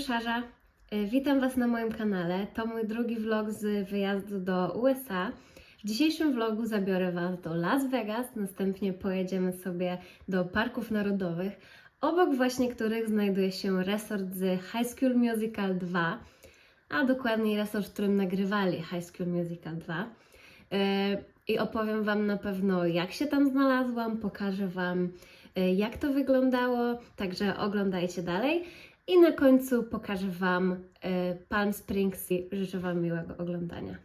Szarza. E, Witam Was na moim kanale. To mój drugi vlog z wyjazdu do USA. W dzisiejszym vlogu zabiorę Was do Las Vegas, następnie pojedziemy sobie do parków narodowych, obok właśnie których znajduje się resort z High School Musical 2, a dokładniej resort, w którym nagrywali High School Musical 2. E, I opowiem Wam na pewno, jak się tam znalazłam, pokażę Wam, e, jak to wyglądało, także oglądajcie dalej. I na końcu pokażę Wam e, Palm Springs i życzę Wam miłego oglądania.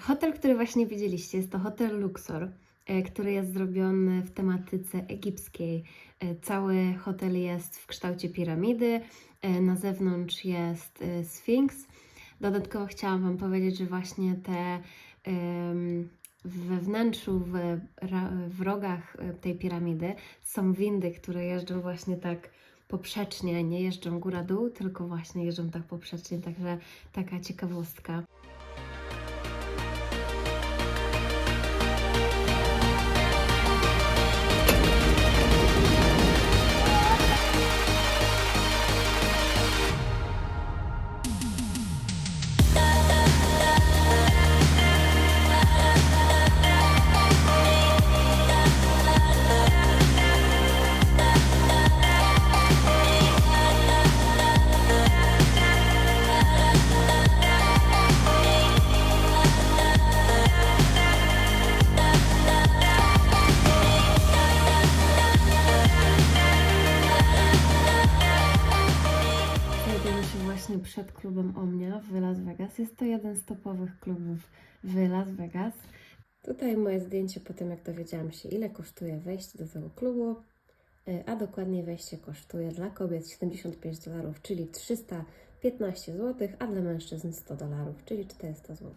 Hotel, który właśnie widzieliście, jest to hotel Luxor, e, który jest zrobiony w tematyce egipskiej. E, Cały hotel jest w kształcie piramidy, e, na zewnątrz jest Sfinks. Dodatkowo chciałam Wam powiedzieć, że właśnie te we wnętrzu, w, w rogach tej piramidy są windy, które jeżdżą właśnie tak poprzecznie, nie jeżdżą góra-dół, tylko właśnie jeżdżą tak poprzecznie, także taka ciekawostka. Przed klubem Omnia w Las Vegas. Jest to jeden z topowych klubów w Las Vegas. Tutaj moje zdjęcie po tym, jak dowiedziałam się, ile kosztuje wejście do tego klubu, E, a dokładnie wejście kosztuje dla kobiet 75 dolarów, czyli 315 zł, a dla mężczyzn 100 dolarów, czyli 400 zł.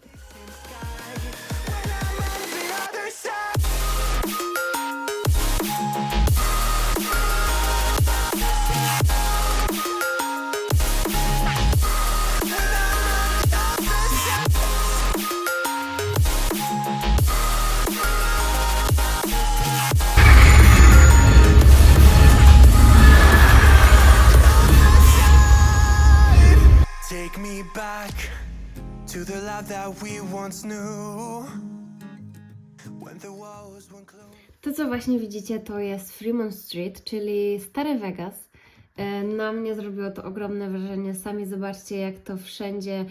To, co właśnie widzicie, to jest Fremont Street, czyli Stare Vegas. E, Na mnie zrobiło to ogromne wrażenie. Sami zobaczcie, jak to wszędzie,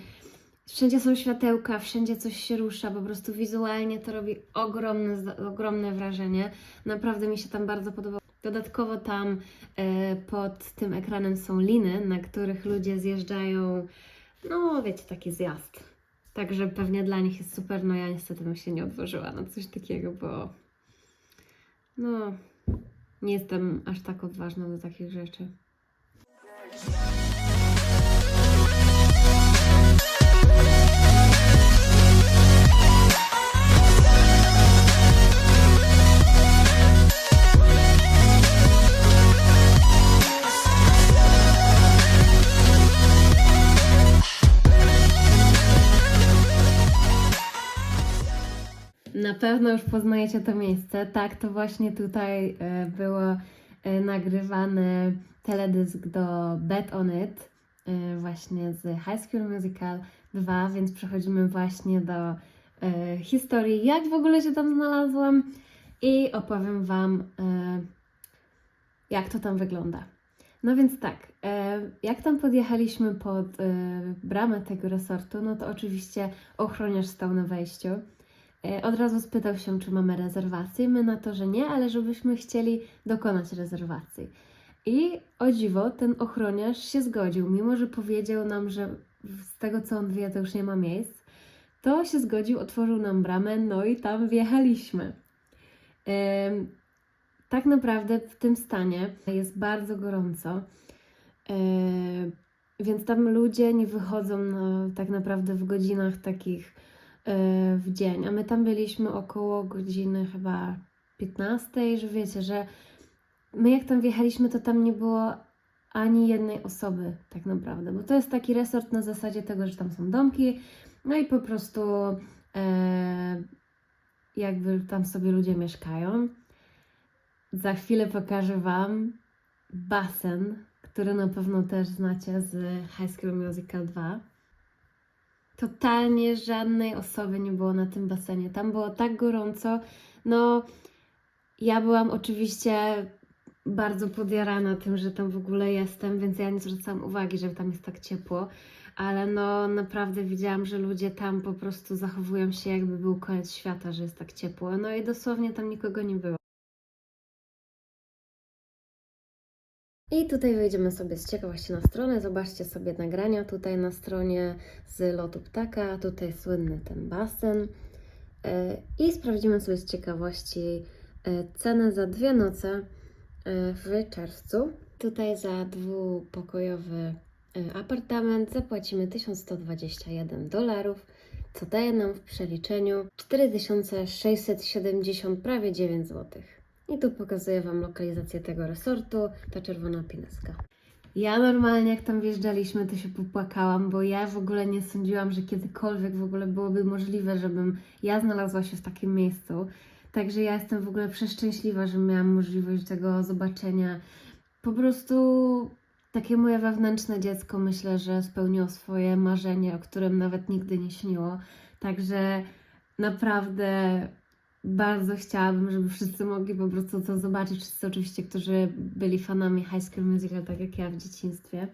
wszędzie są światełka, wszędzie coś się rusza. Po prostu wizualnie to robi ogromne, ogromne wrażenie. Naprawdę mi się tam bardzo podobało. Dodatkowo tam e, pod tym ekranem są liny, na których ludzie zjeżdżają, no wiecie, taki zjazd. Także pewnie dla nich jest super. No ja niestety bym się nie odważyła na coś takiego, bo no, nie jestem aż tak odważna do takich rzeczy. Na pewno już poznajecie to miejsce. Tak, to właśnie tutaj e, było e, nagrywany teledysk do Bet On It, e, właśnie z High School Musical 2, więc przechodzimy właśnie do historii, jak w ogóle się tam znalazłam i opowiem Wam, jak to tam wygląda. No więc tak, jak tam podjechaliśmy pod bramę tego resortu, no to oczywiście ochroniarz stał na wejściu. E, Od razu spytał się, czy mamy rezerwację. My na to, że nie, ale żebyśmy chcieli dokonać rezerwacji. I o dziwo, ten ochroniarz się zgodził, mimo że powiedział nam, że z tego co on wie, to już nie ma miejsc, to się zgodził, otworzył nam bramę, no i tam wjechaliśmy. Tak naprawdę w tym stanie jest bardzo gorąco. E, więc tam ludzie nie wychodzą na, tak naprawdę w godzinach takich w dzień, a my tam byliśmy około godziny chyba 15, że wiecie, że my jak tam wjechaliśmy, to tam nie było ani jednej osoby tak naprawdę, bo to jest taki resort na zasadzie tego, że tam są domki, no i po prostu e, jakby tam sobie ludzie mieszkają. Za chwilę pokażę Wam basen, który na pewno też znacie z High School Musical 2. Totalnie żadnej osoby nie było na tym basenie. Tam było tak gorąco. No, ja byłam oczywiście bardzo podjarana tym, że tam w ogóle jestem, więc ja nie zwracałam uwagi, że tam jest tak ciepło. Ale no naprawdę widziałam, że ludzie tam po prostu zachowują się jakby był koniec świata, że jest tak ciepło. No i dosłownie tam nikogo nie było. I tutaj wejdziemy sobie z ciekawości na stronę. Zobaczcie sobie nagrania tutaj na stronie z lotu ptaka. Tutaj słynny ten basen. E, I sprawdzimy sobie z ciekawości e, cenę za dwie noce e, w czerwcu. Tutaj za dwupokojowy apartament zapłacimy 1121 dolarów, co daje nam w przeliczeniu 4670, prawie 9 złotych. I tu pokazuję Wam lokalizację tego resortu, ta czerwona pineska. Ja normalnie jak tam wjeżdżaliśmy, to się popłakałam, bo ja w ogóle nie sądziłam, że kiedykolwiek w ogóle byłoby możliwe, żebym ja znalazła się w takim miejscu. Także ja jestem w ogóle przeszczęśliwa, że miałam możliwość tego zobaczenia. Po prostu takie moje wewnętrzne dziecko myślę, że spełniło swoje marzenie, o którym nawet nigdy nie śniło. Także naprawdę bardzo chciałabym, żeby wszyscy mogli po prostu to zobaczyć. Wszyscy oczywiście, którzy byli fanami High School Musical, tak jak ja w dzieciństwie.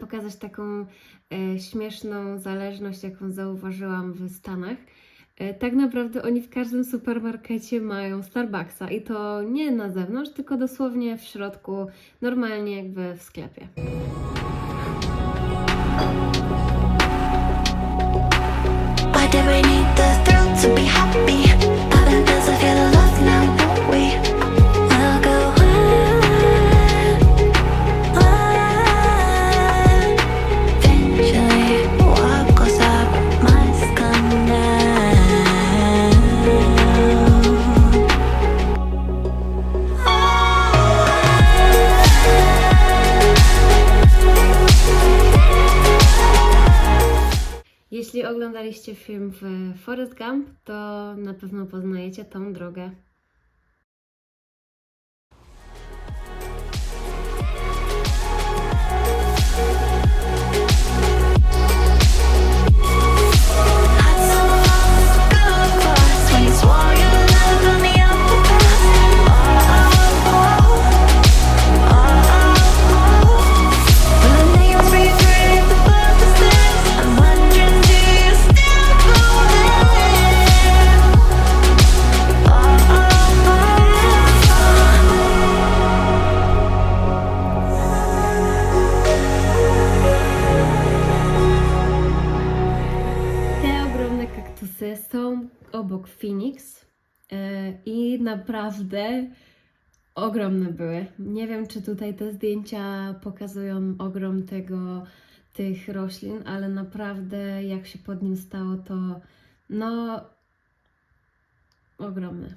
Pokazać taką e, śmieszną zależność, jaką zauważyłam w Stanach. E, tak naprawdę oni w każdym supermarkecie mają Starbucksa i to nie na zewnątrz, tylko dosłownie w środku, normalnie jakby w sklepie. Why did we need the thrill to be happy? Oglądaliście film w Forest Gump, to na pewno poznajecie tą drogę. Są obok Phoenix e, i naprawdę ogromne były. Nie wiem, czy tutaj te zdjęcia pokazują ogrom tego, tych roślin, ale naprawdę jak się pod nim stało, to no ogromne.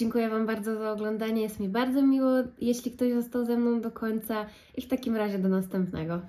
Dziękuję Wam bardzo za oglądanie. Jest mi bardzo miło, jeśli ktoś został ze mną do końca. I w takim razie do następnego.